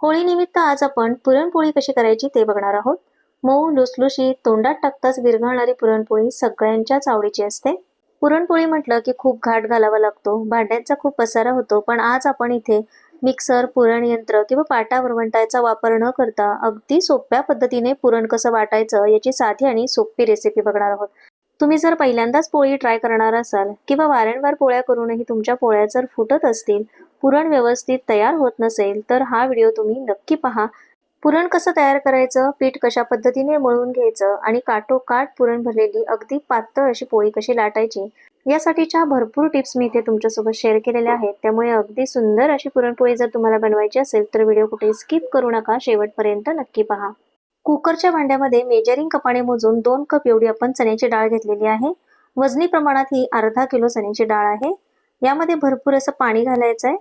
होळी निमित्त आज आपण पुरणपोळी कशी करायची ते बघणार आहोत. मऊ लुसलुशीत तोंडात टाकताच विरघळणारी पुरणपोळी सगळ्यांच्याच आवडीची असते. पुरणपोळी म्हटलं की खूप घाट घालावा लागतो. भांड्यांचा खूप पसारा होतो पण आज आपण इथे मिक्सर पुरण यंत्र किंवा पाटा वरवंटायचा वापर न करता अगदी सोप्या पद्धतीने पुरण कसं वाटायचं याची साधी आणि सोपी रेसिपी बघणार आहोत. तुम्ही जर पहिल्यांदाच पोळी ट्राय करणार असाल किंवा वारंवार पोळ्या करूनही तुमच्या पोळ्या जर फुटत असतील पुरण व्यवस्थित तयार होत नसेल तर हा व्हिडिओ तुम्ही नक्की पहा. पुरण कसं तयार करायचं? पीठ कशा पद्धतीने मळून घ्यायचं? आणि काठोकाठ पुरण भरलेली अगदी पातळ अशी पोळी कशी लाटायची? यासाठीच्या भरपूर टिप्स मी इथे तुमच्यासोबत शेअर केलेल्या आहेत. त्यामुळे अगदी सुंदर अशी पुरणपोळी जर तुम्हाला बनवायची असेल तर व्हिडिओ कुठे स्किप करू नका. शेवटपर्यंत नक्की पहा. कुकरच्या भांड्यामध्ये मेजरिंग कपाने मोजून दोन कप एवढी आपण चण्याची डाळ घेतलेली आहे. वजनी प्रमाणात ही अर्धा किलो चण्याची डाळ आहे. यामध्ये भरपूर असं पाणी घालायचं आहे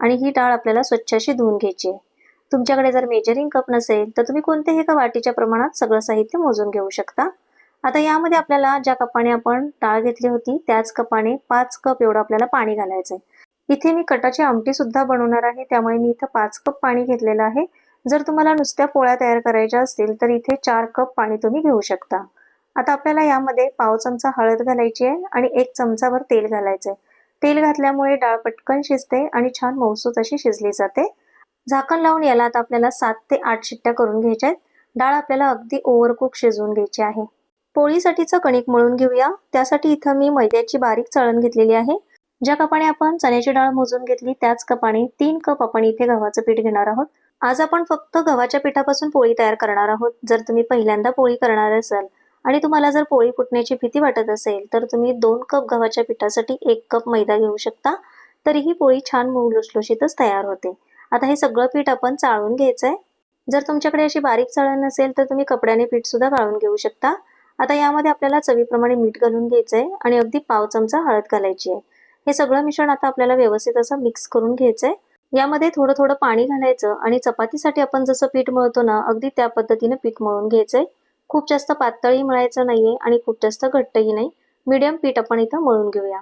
आणि ही डाळ आपल्याला स्वच्छ अशी धुवून घ्यायची आहे. तुमच्याकडे जर मेजरिंग कप नसेल तर तुम्ही कोणत्याही एका वाटीच्या प्रमाणात सगळं साहित्य मोजून घेऊ शकता. आता यामध्ये आपल्याला ज्या कपाने आपण डाळ घेतली होती त्याच कपाने पाच कप एवढं आपल्याला पाणी घालायचं आहे इथे मी कटाची आमटी सुद्धा बनवणार आहे त्यामुळे मी इथं पाच कप पाणी घेतलेलं आहे. जर तुम्हाला नुसत्या पोळ्या तयार करायच्या असतील तर इथे चार कप पाणी तुम्ही घेऊ शकता. आता आपल्याला यामध्ये पाव चमचा हळद घालायची आहे आणि एक चमचावर तेल घालायचं आहे तेल घातल्यामुळे डाळ पटकन शिजते आणि छान मौसूत अशी शिजली जाते. झाकण लावून याला आता आपल्याला सात ते आठ शिट्ट्या करून घ्यायच्या आहेत. डाळ आपल्याला अगदी ओव्हरकुक शिजवून घ्यायची आहे. पोळीसाठीचं कणिक मळून घेऊया. त्यासाठी इथं मी मैद्याची बारीक चाळण घेतलेली आहे. ज्या कपाने आपण चण्याची डाळ मोजून घेतली त्याच कपाने तीन कप आपण इथे गव्हाचं पीठ घेणार आहोत. आज आपण फक्त गव्हाच्या पिठापासून पोळी तयार करणार आहोत. जर तुम्ही पहिल्यांदा पोळी करणार असाल आणि तुम्हाला जर पोळी फुटण्याची भीती वाटत असेल तर तुम्ही दोन कप गव्हाच्या पिठासाठी एक कप मैदा घेऊ शकता. तरीही पोळी छान मऊ लुसलुशीतच तयार होते. आता हे सगळं पीठ आपण चाळून घ्यायचं आहे जर तुमच्याकडे अशी बारीक चाळण नसेल तर तुम्ही कपड्याने पीठ सुद्धा गाळून घेऊ शकता. आता यामध्ये आपल्याला चवीप्रमाणे मीठ घालून घ्यायचं आहे आणि अगदी पाव चमचा हळद घालायची आहे. हे सगळं मिश्रण आता आपल्याला व्यवस्थित असं मिक्स करून घ्यायचं आहे यामध्ये थोडं थोडं पाणी घालायचं आणि चपातीसाठी आपण जसं पीठ मळतो ना अगदी त्या पद्धतीने पीठ मळून घ्यायचंय. खूप जास्त पातळी मळायचं नाहीये आणि खूप जास्त घट्टही नाही. मीडियम पीठ आपण इथं मळून घेऊया.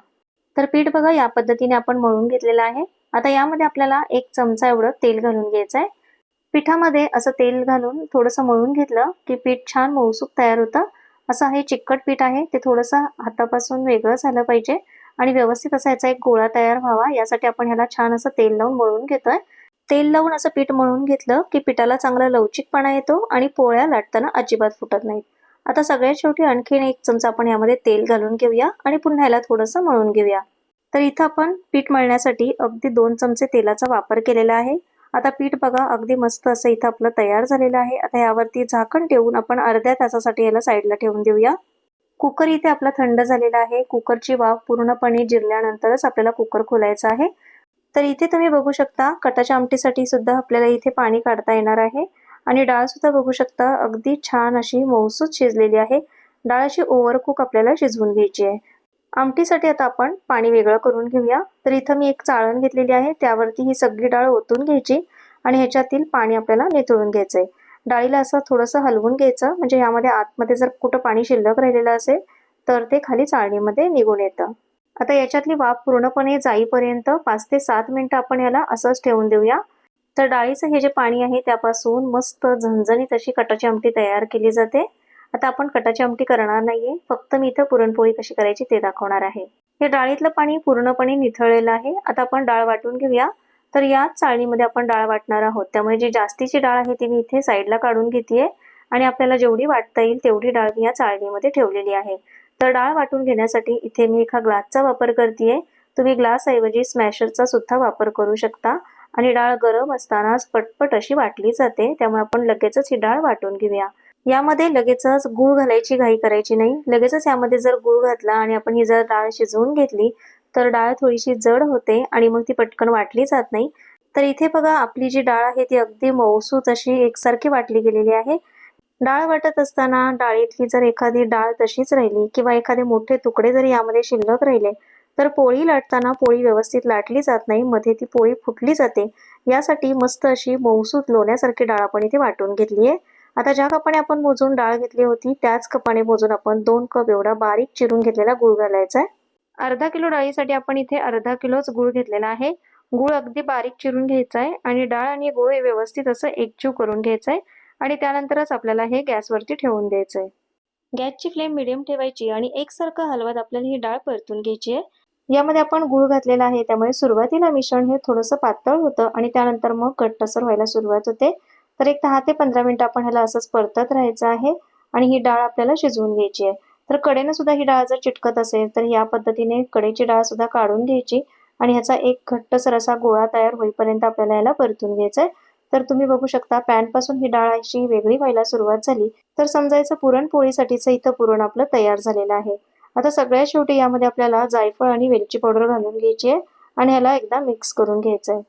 तर पीठ बघा या पद्धतीने आपण मळून घेतलेलं आहे. आता यामध्ये आपल्याला एक चमचा एवढं तेल घालून घ्यायचं आहे पिठामध्ये असं तेल घालून थोडंसं मळून घेतलं की पीठ छान मौसूक तयार होतं. असं हे चिकट पीठ आहे ते थोडंसं हातापासून वेगळं झालं पाहिजे. आणि व्यवस्थित असा याचा एक गोळा तयार व्हावा. यासाठी आपण ह्याला छान असं तेल लावून मळून घेतोय. तेल लावून असं पीठ मळून घेतलं की पिठाला चांगला लवचिकपणा येतो आणि पोळ्या लाटताना अजिबात फुटत नाहीत. आता सगळ्यात शेवटी आणखीन एक चमचा आपण यामध्ये तेल घालून घेऊया आणि पुन्हा ह्याला थोडंसं मळून घेऊया. तर इथं आपण पीठ मळण्यासाठी अगदी दोन चमचे तेलाचा वापर केलेला आहे. आता पीठ बघा अगदी मस्त असं इथं आपलं तयार झालेलं आहे. आता यावरती झाकण ठेवून आपण अर्ध्या तासासाठी याला साईडला ठेवून देऊया. कुकर इथे आपला थंड झालेला आहे. कुकरची वाफ पूर्णपणे जिरल्यानंतरच आपल्याला कुकर खोलायचा आहे. तर इथे तुम्ही बघू शकता कटाच्या आमटीसाठी सुद्धा आपल्याला इथे पाणी काढता येणार आहे. आणि डाळ सुद्धा बघू शकता अगदी छान अशी मौसूद शिजलेली आहे. डाळ अशी ओव्हरकुक आपल्याला शिजवून घ्यायची आहे. आमटीसाठी आता आपण पाणी वेगळं करून घेऊया. तर इथं मी एक चाळण घेतलेली आहे त्यावरती ही सगळी डाळ ओतून घ्यायची आणि ह्याच्यातील पाणी आपल्याला निथळून आहे डाळीला असं थोडंसं हलवून घ्यायचं म्हणजे यामध्ये आतमध्ये जर कुठं पाणी शिल्लक राहिलेलं असेल तर ते खाली चाळणीमध्ये निघून येतं. आता याच्यातली वाफ पूर्णपणे जाईपर्यंत पाच ते सात मिनटं आपण याला असंच ठेवून देऊया. तर डाळीचं हे जे पाणी आहे त्यापासून मस्त झणझणीत अशी कटाची आमटी तयार केली जाते. आता आपण कटाची आमटी करणार नाहीये. फक्त मी इथं पुरणपोळी कशी करायची ते दाखवणार आहे. हे डाळीतलं पाणी पूर्णपणे निथळलेलं आहे. आता आपण डाळ वाटून घेऊया. तर याच चाळणीमध्ये आपण डाळ वाटणार आहोत. त्यामुळे जी जास्तीची डाळ आहे ती मी इथे साईडला काढून घेते आणि आपल्याला जेवढी वाटता येईल तेवढी डाळ मी या चाळणीमध्ये ठेवलेली आहे. तर डाळ वाटून घेण्यासाठी इथे मी एका ग्लासचा वापर करते तुम्ही ग्लास ऐवजी स्मॅशरचा सुद्धा वापर करू शकता. आणि डाळ गरम असतानाच पटपट अशी वाटली जाते. त्यामुळे आपण लगेचच ही डाळ वाटून घेऊया. यामध्ये लगेचच गूळ घालायची घाई करायची नाही. लगेचच यामध्ये जर गूळ घातला आणि आपण ही जर डाळ शिजवून घेतली तर डाळ थोडीशी जड होते आणि मग ती पटकन वाटली जात नाही. तर इथे बघा आपली जी डाळ आहे ती अगदी मौसूत अशी एकसारखी वाटली गेलेली आहे. डाळ वाटत असताना डाळीतली जर एखादी डाळ तशीच राहिली किंवा एखादे मोठे तुकडे जर यामध्ये शिल्लक राहिले तर पोळी लाटताना पोळी व्यवस्थित लाटली जात नाही मध्ये ती पोळी फुटली जाते. यासाठी मस्त अशी मौसूत लोण्यासारखी डाळ आपण इथे वाटून घेतली आहे. आता ज्या कपाने आपण मोजून डाळ घेतली होती त्याच कपाने मोजून आपण दोन कप एवढा बारीक चिरून घेतलेला गुळ घालायचा आहे. अर्धा किलो डाळीसाठी आपण इथे अर्धा किलोच गुळ घेतलेला आहे. गूळ अगदी बारीक चिरून घ्यायचा आहे आणि डाळ आणि गूळ हे व्यवस्थित असं एकजीव करून घ्यायचं आहे. आणि त्यानंतरच आपल्याला हे गॅसवरती ठेवून द्यायचं आहे गॅसची फ्लेम मिडियम ठेवायची आणि एकसारखं हलवत आपल्याला ही डाळ परतून घ्यायची आहे. यामध्ये आपण गूळ घातलेला आहे त्यामुळे सुरुवातीला मिश्रण हे थोडंसं पातळ होतं आणि त्यानंतर मग घट्टसर व्हायला सुरुवात होते. तर एक दहा ते पंधरा मिनिटं आपण ह्याला असंच परतत राहायचं आहे आणि ही डाळ आपल्याला शिजवून घ्यायची आहे. तर कडेनं सुद्धा ही डाळ जर चिटकत असेल तर या पद्धतीने कडेची डाळ सुद्धा काढून घ्यायची आणि ह्याचा एक घट्टसर असा गोळा तयार होईपर्यंत आपल्याला याला परतून घ्यायचा आहे तर तुम्ही बघू शकता पॅनपासून ही डाळ अशी वेगळी व्हायला सुरुवात झाली. तर समजायचं पुरणपोळीसाठीचं इथं पुरण आपलं तयार झालेलं आहे. आता सगळ्यात शेवटी यामध्ये आपल्याला जायफळ आणि वेलची पावडर घालून घ्यायची आहे आणि ह्याला एकदा मिक्स करून घ्यायचं आहे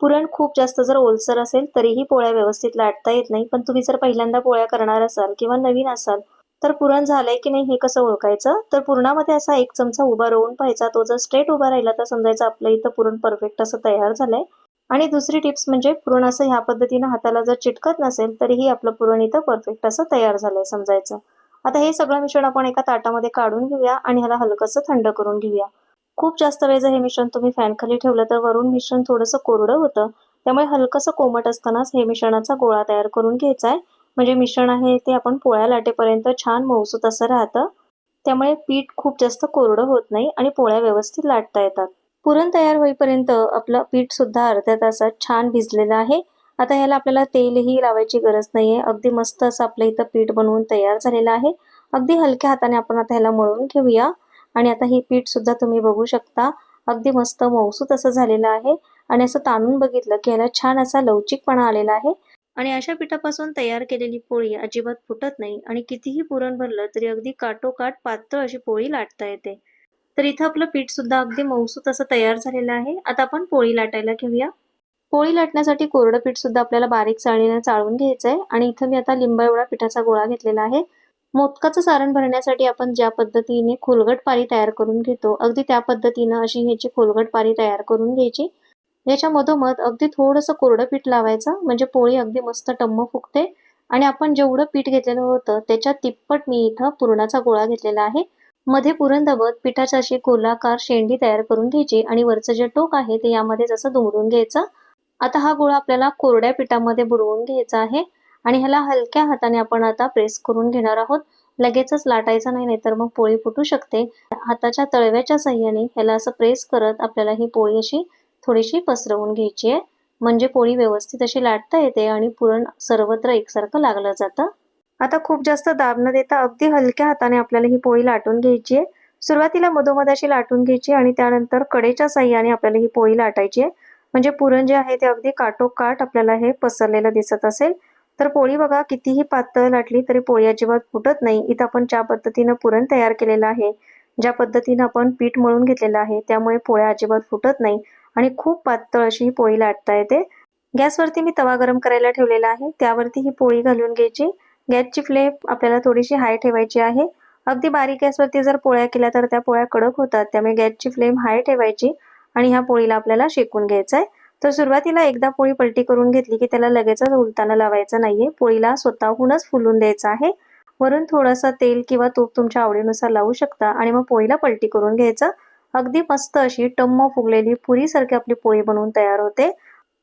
पुरण खूप जास्त जर ओलसर असेल तरीही पोळ्या व्यवस्थित लाटता येत नाही. पण तुम्ही जर पहिल्यांदा पोळ्या करणार असाल किंवा नवीन असाल तर पुरण झालंय की नाही हे कसं ओळखायचं? तर पुरणामध्ये असा एक चमचा उभा राहून पाहायचा. तो जर स्ट्रेट उभा राहिला तर समजायचं आपलं इथं पुरण परफेक्ट असं तयार झालंय. आणि दुसरी टिप्स म्हणजे पुरण असं ह्या पद्धतीनं हाताला जर चिटकत नसेल तरीही आपलं पुरण इथं परफेक्ट असं तयार झालंय समजायचं. आता हे सगळं मिश्रण आपण एका ताटामध्ये काढून घेऊया आणि ह्याला हलकंसं थंड करून घेऊया. खूप जास्त वेळ जर हे मिश्रण तुम्ही फॅन खाली ठेवलं तर वरून मिश्रण थोडंसं कोरडं होतं. त्यामुळे हलकंसं कोमट असतानाच हे मिश्रणाचा गोळा तयार करून घ्यायचा आहे. म्हणजे मिश्रण आहे ते आपण पोळ्या लाटेपर्यंत छान मौसूत असं राहतं. त्यामुळे पीठ खूप जास्त कोरडं होत नाही आणि पोळ्या व्यवस्थित लाटता येतात. पुरण तयार होईपर्यंत आपलं पीठ सुद्धा अर्ध्या तासात छान भिजलेलं आहे. आता ह्याला आपल्याला तेलही लावायची गरज नाहीये. अगदी मस्त असं आपलं इथं पीठ बनवून तयार झालेलं आहे. अगदी हलक्या हाताने आपण आता ह्याला मळून घेऊया. आणि आता हे पीठ सुद्धा तुम्ही बघू शकता. अगदी मस्त मौसूत असं झालेलं आहे. आणि असं ताणून बघितलं की ह्याला छान असा लवचिकपणा आलेला आहे. आणि अशा पिठापासून तयार केलेली पोळी अजिबात फुटत नाही. आणि कितीही पुरण भरलं तरी अगदी काटोकाट पातळ अशी पोळी लाटता येते. तर इथं आपलं पीठ सुद्धा अगदी मऊसूत असं तयार झालेलं आहे. आता आपण पोळी लाटायला घेऊया. पोळी लाटण्यासाठी कोरडं पीठ सुद्धा आपल्याला बारीक चाळणीने चाळून घ्यायचं आहे आणि इथं मी आता लिंबा एवढा पिठाचा गोळा घेतलेला आहे. मोदकाचं सारण भरण्यासाठी आपण ज्या पद्धतीने खोलगट पारी तयार करून घेतो अगदी त्या पद्धतीनं अशी ह्याची खोलगट पारी तयार करून घ्यायची. याच्या मधोमध अगदी थोडंसं कोरडं पीठ लावायचं म्हणजे पोळी अगदी मस्त टम्म फुगते. आणि आपण जेवढं पीठ घेतलेलं होतं त्याच्या तिप्पट मी इथं पुरणाचा गोळा घेतलेला आहे. मध्ये पुरण दाबत पिठाच्या अशी गोलाकार शेंडी तयार करून घ्यायची आणि वरचं जे टोक आहे ते यामध्ये जसं दुमडून घ्यायचं. आता हा गोळा आपल्याला कोरड्या पिठामध्ये बुडवून घ्यायचा आहे आणि ह्याला हलक्या हाताने आपण आता प्रेस करून घेणार आहोत. लगेचच लाटायचा नाही नाहीतर मग पोळी फुटू शकते. हाताच्या तळव्याच्या साह्याने ह्याला असं प्रेस करत आपल्याला ही पोळी अशी थोडीशी पसरवून घ्यायची आहे. म्हणजे पोळी व्यवस्थित अशी लाटता येते आणि पुरण सर्वत्र एकसारखं लागलं जातं. आता खूप जास्त दाब न देता अगदी हलक्या हाताने आपल्याला ही पोळी लाटून घ्यायची आहे. सुरुवातीला मधोमध अशी लाटून घ्यायची आणि त्यानंतर कडेच्या साह्याने आपल्याला ही पोळी लाटायची आहे. म्हणजे पुरण जे आहे ते अगदी काटोकाट आपल्याला हे पसरलेलं दिसत असेल. तर पोळी बघा कितीही पातळ लाटली तरी पोळी अजिबात फुटत नाही. इथं आपण ज्या पद्धतीनं पुरण तयार केलेलं आहे ज्या पद्धतीनं आपण पीठ मळून घेतलेलं आहे त्यामुळे पोळ्या अजिबात फुटत नाही आणि खूप पातळ अशी ही पोळी लाटता येते. गॅसवरती मी तवा गरम करायला ठेवलेला आहे. त्यावरती ही पोळी घालून घ्यायची. गॅसची फ्लेम आपल्याला थोडीशी हाय ठेवायची आहे. अगदी बारीक गॅसवरती जर पोळ्या केल्या तर त्या पोळ्या कडक होतात. त्यामुळे गॅसची फ्लेम हाय ठेवायची आणि ह्या पोळीला आपल्याला शेकून घ्यायचं आहे तर सुरुवातीला एकदा पोळी पलटी करून घेतली की त्याला लगेचच उलताना लावायचं नाहीये. पोळीला स्वतःहूनच फुलून द्यायचं आहे. वरून थोडंसं तेल किंवा तूप तुमच्या आवडीनुसार लावू शकता आणि मग पोळीला पलटी करून घ्यायचं. अगदी मस्त अशी टम्म फुगलेली पुरीसारखी आपली पोळी बनवून तयार होते.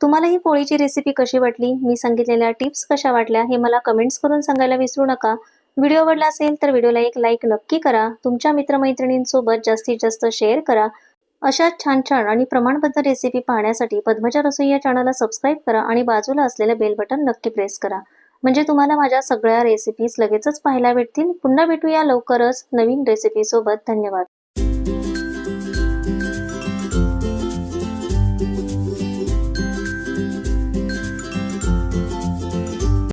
तुम्हाला ही पोळीची रेसिपी कशी वाटली? मी सांगितलेल्या टिप्स कशा वाटल्या? हे मला कमेंट्स करून सांगायला विसरू नका. व्हिडिओ आवडला असेल तर व्हिडिओला एक लाईक नक्की करा. तुमच्या मित्रमैत्रिणींसोबत जास्तीत जास्त शेअर करा. अशा छान छान आणि प्रमाणबद्ध रेसिपी पाहण्यासाठी पद्मजा रसोई या चॅनलला सबस्क्राईब करा आणि बाजूला असलेलं बेल बटन नक्की प्रेस करा. म्हणजे तुम्हाला माझ्या सगळ्या रेसिपीज लगेचच पाहायला भेटतील. पुन्हा भेटूया लवकरच नवीन रेसिपीसोबत धन्यवाद.